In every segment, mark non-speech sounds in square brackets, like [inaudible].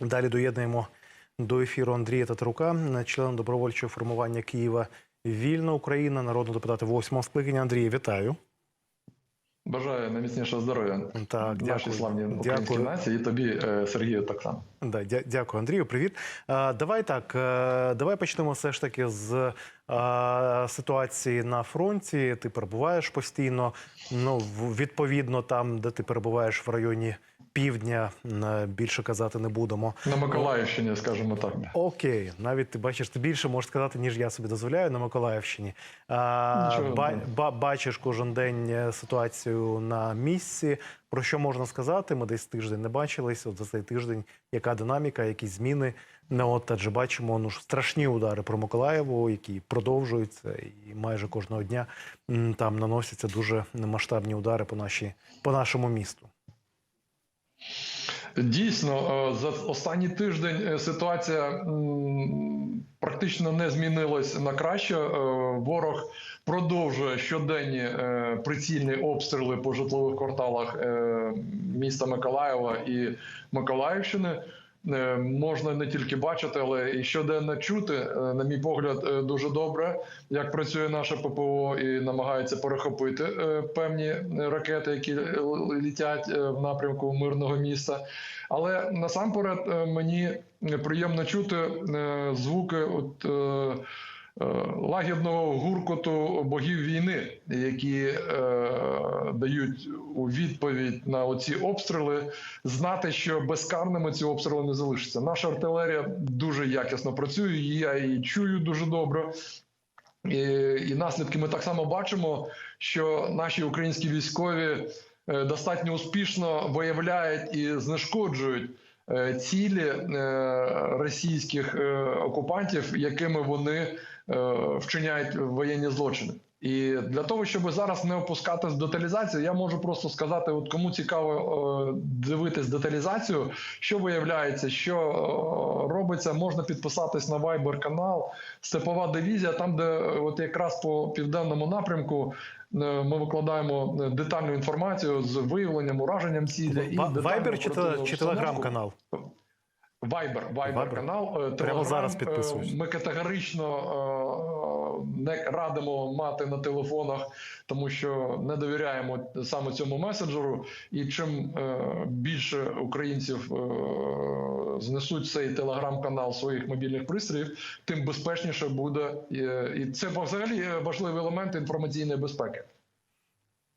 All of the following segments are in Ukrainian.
Далі доєднуємо до ефіру Андрія Татарука, члена добровольчого формування Києва Вільна Україна, народного депутата восьмого скликання. Андрій, вітаю. Бажаю найміцнішого здоров'я Так, нашій славній українській Дякую. нації і тобі, е, Сергію, так само. Да, дя- дякую, Андрію. Привіт. А, давай так. е, давай почнемо все ж таки з а, ситуації на фронті. Ти перебуваєш постійно. Ну, відповідно, там, де ти перебуваєш в районі півдня, більше казати не будемо. На Миколаївщині, скажімо так. Окей, навіть ти бачиш, ти більше можеш сказати, ніж я собі дозволяю на Миколаївщині. А, ба, ба, бачиш кожен день е, ситуацію на місці. Про що можна сказати? Ми десь тиждень не бачились. От за цей тиждень яка динаміка, які зміни. Ну, от, адже бачимо ну, страшні удари про Миколаєву, які продовжуються, і майже кожного дня там наносяться дуже масштабні удари по, нашій, по нашому місту. Дійсно, е, за останній тиждень е, ситуація практично не змінилась на краще. Е, Ворог продовжує щоденні прицільні обстріли по житлових кварталах міста Миколаєва і Миколаївщини. Е, Можна не тільки бачити, але і щоденно чути. Е, На мій погляд, е, дуже добре, як працює наше ППО і намагається перехопити певні ракети, які літять в напрямку мирного міста. Але насамперед мені приємно чути звуки от. Лагідного гуркоту богів війни, які дають у відповідь на оці обстріли, знати, що безкарними ці обстріли не залишаться. Наша артилерія дуже якісно працює, я її чую дуже добре. І, і наслідки ми так само бачимо, що наші українські військові е, достатньо успішно виявляють і знешкоджують е, цілі е, російських окупантів, якими вони вчиняють воєнні злочини. І для того, щоб зараз не опускатись в деталізацію, я можу просто сказати: от кому цікаво е, дивитись деталізацію, що виявляється, що е, робиться, можна підписатись на Viber канал Степова дивізія, там, де от якраз по південному напрямку е, ми викладаємо детальну інформацію з виявленням, ураженням цілі і Вайбер чи, чи телеграм-канал? Вайбер, Вайбер Вайбер. канал. Прямо зараз підписуюсь. Ми категорично не радимо мати на телефонах, тому що не довіряємо саме цьому меседжеру. І чим е, більше українців е, знесуть цей телеграм-канал своїх мобільних пристроїв, тим безпечніше буде. Е, І це взагалі важливий елемент інформаційної безпеки.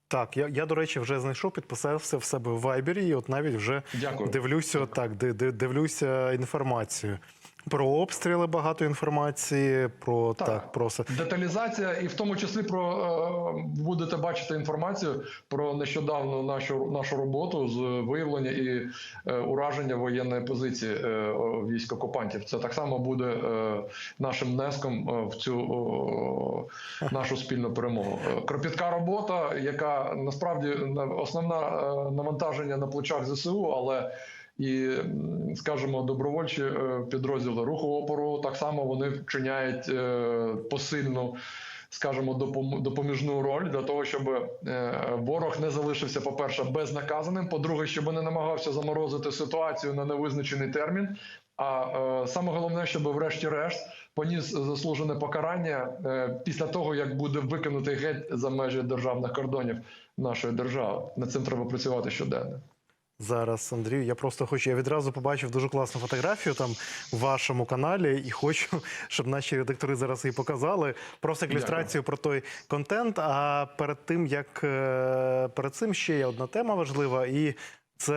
Так, я, я до речі, вже знайшов, підписався в себе в Вайбері, і от навіть вже Дякую. дивлюся, так, ди- ди- дивлюся інформацію. Про обстріли багато інформації, про так, Так. про все. Деталізація, і в тому числі про е, будете бачити інформацію про нещодавну нашу нашу роботу з виявлення і е, ураження воєнної позиції е, військ окупантів. Це так само буде нашим внеском в цю нашу спільну перемогу. Кропітка робота, яка насправді на- основна навантаження на плечах ЗСУ, але і, скажімо, добровольчі е, підрозділи руху опору так само вони вчиняють е, посильну, скажімо, допом- допоміжну роль для того, щоб е, ворог не залишився, по-перше, безнаказаним. По-друге, щоб не намагався заморозити ситуацію на невизначений термін. А саме головне, щоб врешті-решт поніс заслужене покарання після того, як буде викинутий геть за межі державних кордонів нашої держави. Над цим треба працювати щоденно. Зараз, Андрію, я просто хочу. Я відразу побачив дуже класну фотографію там в вашому каналі, і хочу, [laughs] щоб наші редактори зараз її показали. Просто як ілюстрацію про той контент. А перед тим як е, перед цим ще є одна тема важлива, і це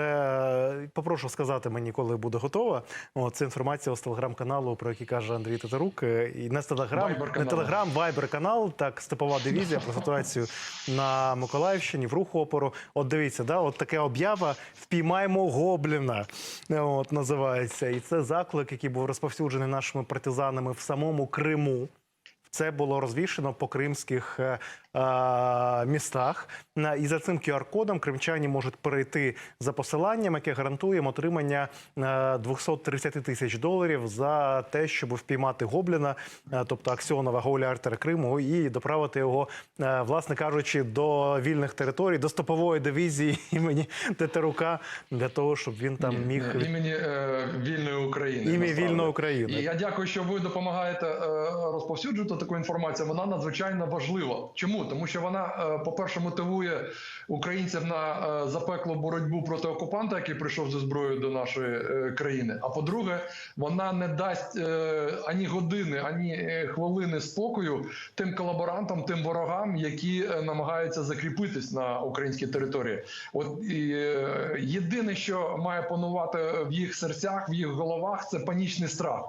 е, попрошу сказати мені, коли буде готова. О, це інформація з телеграм-каналу, про який каже Андрій Татарук. Е, І не з телеграм, не телеграм, вайбер канал, так степова дивізія про ситуацію на Миколаївщині в руху опору. От дивіться, да, от така об'ява впіймаємо гобліна. е, От називається. І це заклик, який був розповсюджений нашими партизанами в самому Криму. Це було розвішено по кримських містах. На- І за цим QR-кодом кримчані можуть перейти за посиланням, яке гарантує отримання е, 230 тисяч доларів за те, щоб впіймати гобліна, е, тобто Аксьонова Гоуляртера Криму, і доправити його, е, власне кажучи, до вільних територій, до стопової дивізії [laughs] імені Тетерука, для того, щоб він там міг імені е, вільної України. Ім'я насправді. вільна Україна. І я дякую, що ви допомагаєте е, розповсюджувати таку інформацію. Вона надзвичайно важлива. Чому? Тому що вона, е, по-перше, мотивує українців на е, запеклу боротьбу проти окупанта, який прийшов зі зброєю до нашої е, країни. А по-друге, вона не дасть ані години, ані хвилини спокою тим колаборантам, тим ворогам, які намагаються закріпитись на українській території. От і, єдине, що має панувати в їх серцях, в їх головах, це панічний страх.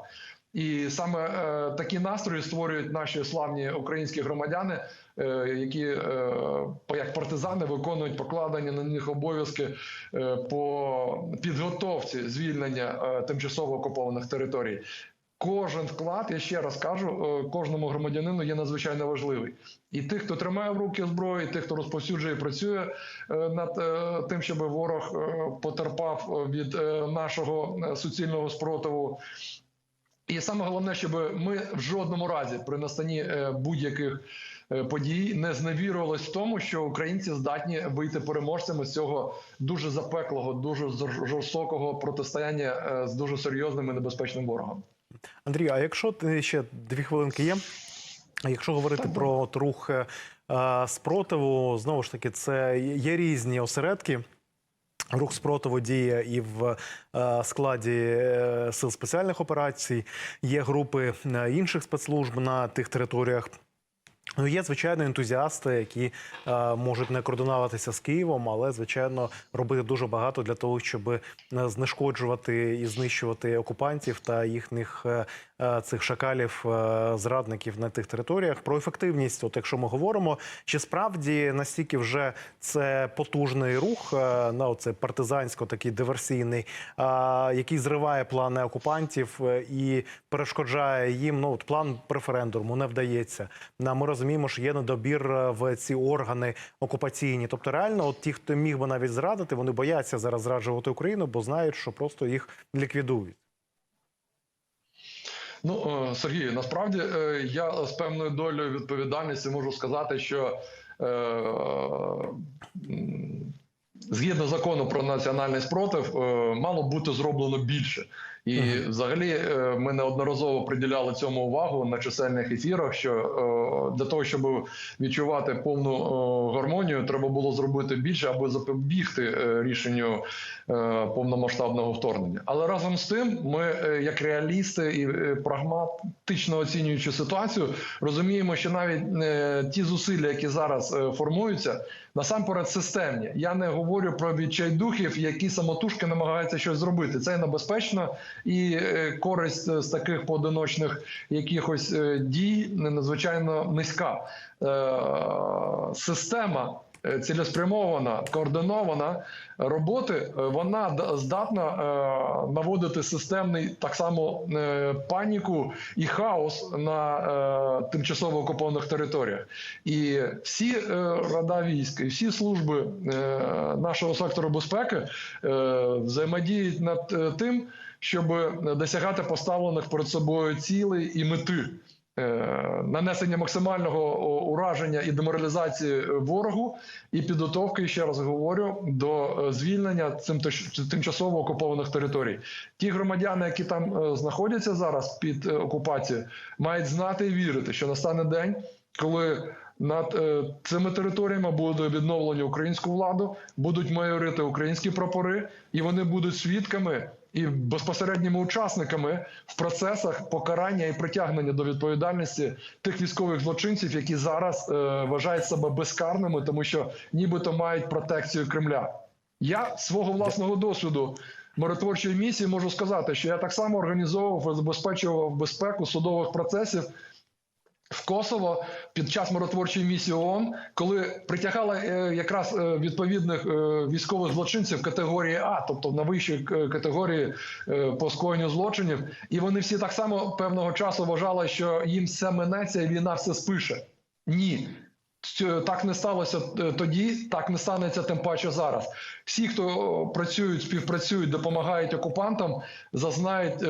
І саме е, такі настрої створюють наші славні українські громадяни, е, які е, як партизани виконують покладені на них обов'язки е, по підготовці звільнення е, тимчасово окупованих територій. Кожен вклад, я ще раз кажу, е, кожному громадянину є надзвичайно важливий. І тих, хто тримає в руки зброю, і тих, хто розповсюджує, і працює е, над е, тим, щоб ворог потерпав від нашого суцільного спротиву. І саме головне, щоб ми в жодному разі при настанні е, будь-яких е, подій не зневірувались в тому, що українці здатні вийти переможцями з цього дуже запеклого, дуже жорстокого протистояння е, з дуже серйозним і небезпечним ворогом. Андрій, а якщо ще дві хвилинки є? Якщо говорити Так, про рух спротиву, знову ж таки, це є різні осередки. Рух спротиву діє і в е, складі е, сил спеціальних операцій, є групи е, інших спецслужб на тих територіях. Ну, є звичайно ентузіасти, які е, можуть не координуватися з Києвом, але звичайно робити дуже багато для того, щоб е, знешкоджувати і знищувати окупантів та їхніх е, е, цих шакалів, е, зрадників на тих територіях. Про ефективність, от якщо ми говоримо, чи справді настільки вже це потужний рух, е, на оце партизансько, такий диверсійний, е, який зриває плани окупантів е, і перешкоджає їм. Ну от план референдуму не вдається. На ми розуміємо, що є недобір е, в ці органи окупаційні. Тобто, реально, от ті, хто міг би навіть зрадити, вони бояться зараз зраджувати Україну, бо знають, що просто їх ліквідують. Ну е, Сергій, насправді е, я з певною долею відповідальності можу сказати, що згідно закону про національний спротив, мало бути зроблено більше. І Мгм. взагалі е, ми неодноразово приділяли цьому увагу на чисельних ефірах. Що е, для того, щоб відчувати повну е, гармонію, треба було зробити більше, аби запобігти рішенню повномасштабного вторгнення. Але разом з тим, ми, як реалісти і прагматично оцінюючи ситуацію, розуміємо, що навіть ті зусилля, які зараз формуються, насамперед системні. Я не говорю про відчайдухів, які самотужки намагаються щось зробити. Це небезпечно і е, користь е, з таких поодиночних якихось е, дій надзвичайно низька. Система цілеспрямована, координована роботи, е, вона здатна е, наводити системний так само е, паніку і хаос на е, тимчасово окупованих територіях. І всі е, рада військ, і всі служби е, нашого сектору безпеки е, взаємодіють над е, тим, щоб досягати поставлених перед собою цілей і мети. Е, Нанесення максимального ураження і деморалізації ворогу, і підготовки, ще раз говорю, до е, звільнення цим тимчасово окупованих територій. Ті громадяни, які там е, знаходяться зараз під е, окупацією, мають знати і вірити, що настане день, коли над е, цими територіями буде відновлення українську владу, будуть майорити українські прапори, і вони будуть свідками і безпосередніми учасниками в процесах покарання і притягнення до відповідальності тих військових злочинців, які зараз е, вважають себе безкарними, тому що нібито мають протекцію Кремля. Я свого власного досвіду миротворчої місії можу сказати, що я так само організовував і забезпечував безпеку судових процесів в Косово під час миротворчої місії ООН, коли притягали е, якраз е, відповідних е, військових злочинців категорії А, тобто на вищій категорії по скоєнню злочинів, і вони всі так само певного часу вважали, що їм все минеться і війна все спише. Ні. Так не сталося е, тоді, так не станеться тим паче зараз. Всі, хто працюють, співпрацюють, допомагають окупантам, зазнають е,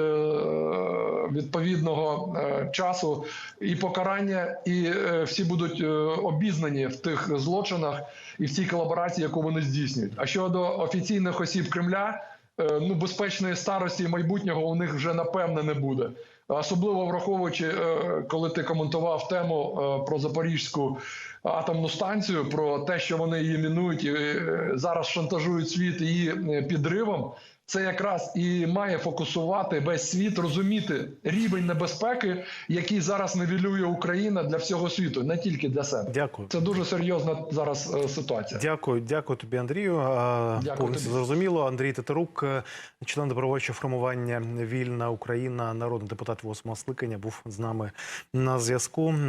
відповідного е, часу і покарання, і всі будуть обізнані в тих злочинах і в цій колаборації, яку вони здійснюють. А щодо офіційних осіб Кремля, ну, безпечної старості і майбутнього у них вже напевне не буде. Особливо враховуючи, е, коли ти коментував тему е, про Запорізьку атомну станцію, про те, що вони її мінують і е, зараз шантажують світ її підривом. Це якраз і має фокусувати весь світ, розуміти рівень небезпеки, який зараз невілює Україна для всього світу, не тільки для себе. Дякую. Це дуже серйозна зараз е, ситуація. Дякую, дякую тобі, Андрію. Дякую тобі. зрозуміло. Андрій Тетерук, е, член добровольчого формування Вільна Україна, народний депутат восьмого скликання, був з нами на зв'язку.